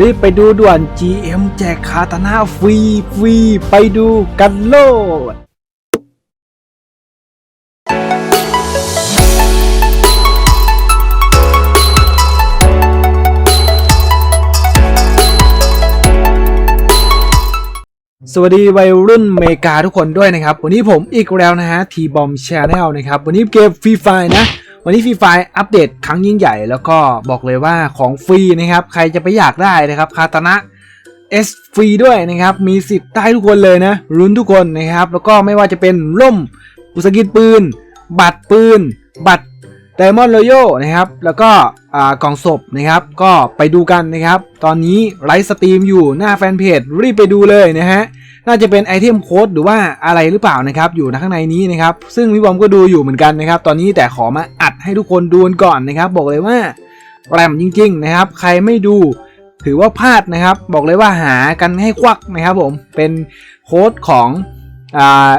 รีบไปดูด่วน GM แจกคาตานาฟรีฟรีไปดูกันโลดสวัสดีวัยรุ่นเมกาทุกคนด้วยนะครับ วันนี้ผมอีกแล้วนะฮะทีบอมช n แนลนะครับ วันนี้เกมฟรีไฟนะ วันนี้ฟรีไฟอัปเดตครั้งยิ่งใหญ่ แล้วก็บอกเลยว่าของฟรีนะครับ ใครจะไปอยากได้นะครับคาตานะ S ฟรีด้วยนะครับ มีสิทธิ์ได้ทุกคนเลยนะรุ้นทุกคนนะครับ แล้วก็ไม่ว่าจะเป็นร่มอุสกินปืน บัตรปืน บัตรไดมอนด์โรโยนะครับ แล้วก็อ่ากล่องศพนะครับ ก็ไปดูกันนะครับ ตอนนี้ไลฟ์สตรีมอยู่หน้าแฟนเพจรีบไปดูเลยนะฮะ น่าจะเป็นไอเทมโค้ดหรือว่าอะไรหรือเปล่านะครับอยู่ข้างในนี้นะครับซึ่งพี่บอมก็ดูอยู่เหมือนกันนะครับตอนนี้แต่ขอมาอัดให้ทุกคนดูก่อนนะครับ บอกเลยว่าแรมจริง ๆ นะครับ ใครไม่ดูถือว่าพลาดนะครับ บอกเลยว่าหากันให้ควักนะครับผมเป็นโค้ดของอ่า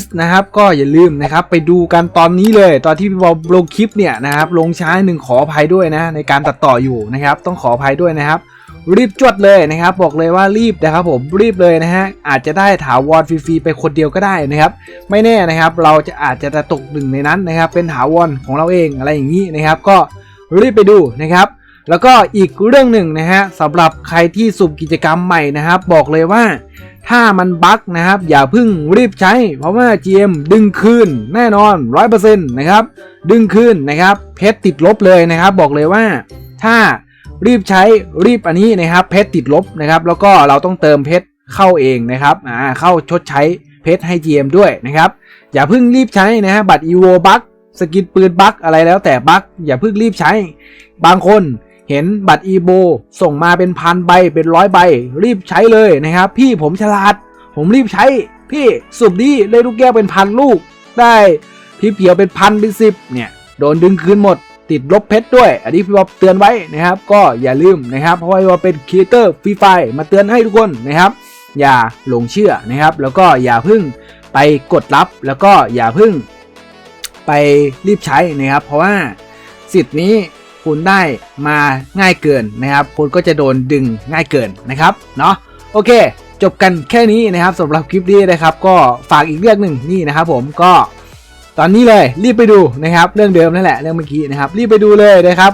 S นะครับก็อย่าลืมนะครับไปดูกันตอนนี้เลย ตอนที่พี่บอมลงคลิปเนี่ยนะครับลงช้าหนึ่งขออภัยด้วยนะในการตัดต่ออยู่นะครับต้องขออภัยด้วยนะครับ รีบจวดเลยนะครับ บอกเลยว่ารีบนะครับผมรีบเลยนะฮะอาจจะได้ถาวรฟรีๆไปคนเดียวก็ได้นะครับ ไม่แน่นะครับ เราจะอาจจะตกหนึ่งในนั้นนะครับ เป็นถาวรของเราเองอะไรอย่างนี้นะครับ ก็รีบไปดูนะครับแล้วก็อีกเรื่องหนึ่งนะฮะสำหรับใครที่สุ่มกิจกรรมใหม่นะครับ บอกเลยว่า ถ้ามันบั๊กนะครับ อย่าเพิ่งรีบใช้ เพราะว่า GM ดึงคืนแน่นอน 100%นะครับ ดึงคืนนะครับ เพชรติดลบเลยนะครับ บอกเลยว่า ถ้า รีบใช้รีบอันนี้นะครับเพชรติดลบนะครับ แล้วก็เราต้องเติมเพชรเข้าเองนะครับอ่าเข้าชดใช้เพชรให้ GM ด้วยนะครับ อย่าเพิ่งรีบใช้นะฮะบัตร EVO บั๊กสกินปืนบั๊กอะไรแล้วแต่บั๊กอย่าเพิ่งรีบใช้ บางคนเห็นบัตร EVO ส่งมาเป็นพันใบเป็นร้อยใบ รีบใช้เลยนะครับ พี่ผมฉลาด ผมรีบใช้ พี่สุบดีเลยลูกแก้วเป็นพันลูก ได้พี่เพียวเป็นพันเป็นสิบเนี่ย โดนดึงคืนหมด ติดลบเพชรด้วย อันนี้พี่บอบเตือนไว้นะครับ ก็อย่าลืมนะครับ เพราะว่าเป็นครีเอเตอร์ฟรีไฟมาเตือนให้ทุกคนนะครับ อย่าหลงเชื่อนะครับ แล้วก็อย่าเพึ่งไปกดรับ แล้วก็อย่าเพึ่งไปรีบใช้นะครับ เพราะว่าสิทธิ์นี้คุณได้มาง่ายเกินนะครับ คุณก็จะโดนดึงง่ายเกินนะครับเนาะโอเค จบกันแค่นี้นะครับสำหรับคลิปนี้นะครับ ก็ฝากอีกเรื่องหนึ่งนี่นะครับ ผมก็ ตอนนี้เลยรีบไปดูนะครับเรื่องเดิมนั่นแหละเรื่องเมื่อกี้นะครับรีบไปดูเลยนะครับ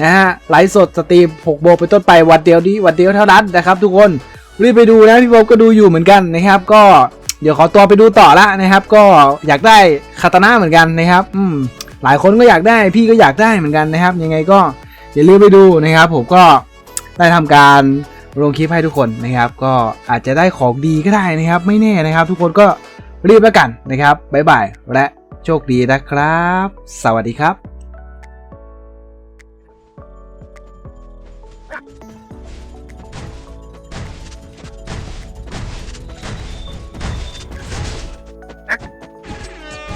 นะฮะไลฟ์สดสตรีม6โมงเป็นต้นไปวันเดียวนี้วันเดียวเท่านั้นนะครับ ทุกคนรีบไปดูนะพี่โบก็ดูอยู่เหมือนกันนะครับ ก็เดี๋ยวขอตัวไปดูต่อละนะครับ ก็อยากได้คาตาน่าเหมือนกันนะครับอืมหลายคนก็อยากได้พี่ก็อยากได้เหมือนกันนะครับ ยังไงก็อย่าลืมไปดูนะครับ ผมก็ได้ทำการลงคลิปให้ทุกคนนะครับ ก็อาจจะได้ของดีก็ได้นะครับ ไม่แน่นะครับ ทุกคนก็รีบแล้วกันนะครับบ๊ายบายและ โชคดีนะครับ สวัสดีครับ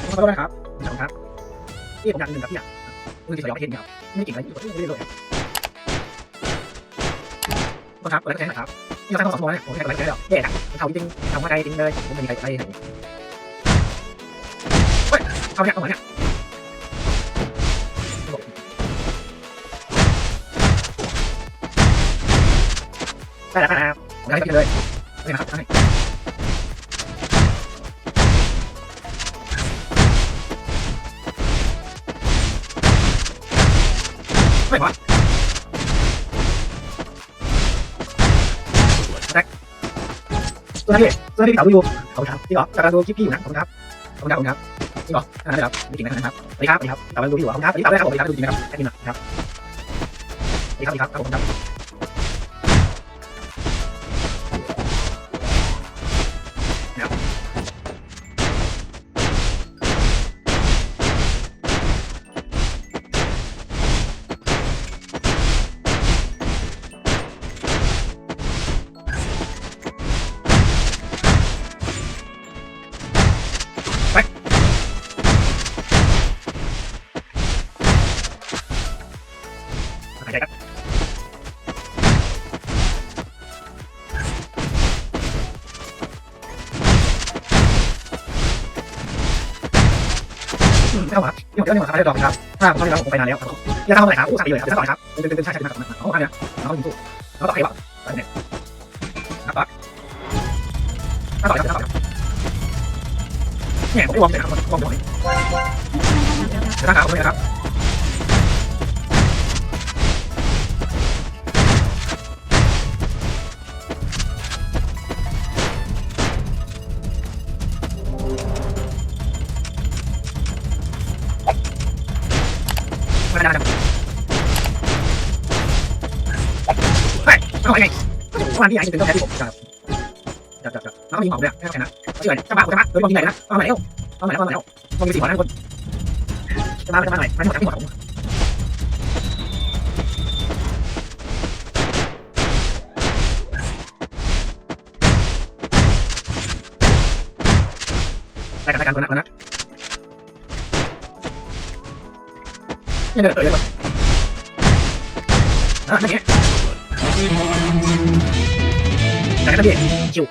ขอโทษนะครับคุณผู้ชมครับนี่ผมอยากหนึ่งครับพี่อะมือถือสยองประเทศนี่ครับไม่เก่งอะไรที่สุดไม่ได้เลยก็ครับแล้วก็แค่นะครับนี่เราตั้างสองชั่วโมงแล้วผมแค่กำลังแค่เดียวแย่นะมันเขาจริงทำว่าใจจริงเลยผมไม่มีใครไปไหนเฮ้ย เขาเนี่ยเอามาเนี่ยได้แล้วครับผมจะให้พี่เลยนี่นะครับให้ไม่หวะตัวนี้ตัวนี้พี่เต๋าดูอยู่ขอบคุณครับพี่เหรอจากการดูคลิปพี่อยู่นะขอบคุณครับขอบคุณครับขอบคุณครับ จริงเหรอนั่นะครับดูจริงนะครับสวัสดีครับสวัสดีครับกลับมาดูพี่หัวครับสวัสดีครับด้วยครับสวัสดีครับดูจริงนะครับแค่นี้นะครับสวัสดีครับสวัสดีครับครับผมครับ ไม่เอาครับพี่ผมจะเรื่องของคำให้ดอกครับถ้าผมชอบที่เราผมไปนานแล้วครับอย่าทำอะไรครับอู้สั่งดีเลยครับจะสั่งอครับเป็นเป็นเป็นชาติชาติมาอ๋ออันเนี้ยน้องยิงสู้แล้วต่อใครวะต่อเนี่ยครับต่อต่อต่อครับเนี่ยผมไม่วอร์มเลยครับวอร์มเดี๋ยวนะครับไม่นะครับ เฮ้ยเอาไงวันที่ไอ้เป็นต้นแค่ที่ผมจับจับจับจับแล้วก็มีหมอกด้วยไม่ต้องชนะชื่ออะไรจะบ้าจะบ้าโดยมองที่ไหนนะเอาไหนเอ้าเอาไหนเอาไหนเอามองมีสี่หัวนั่นคนจะบ้าจะบ้าไหนไม่หมดทั้งหมดผมรายการรายการตัวนั้นตัวนั้นเนี่ยเดินเออเลยอะนั่นไง จากนั้นพี่ชิว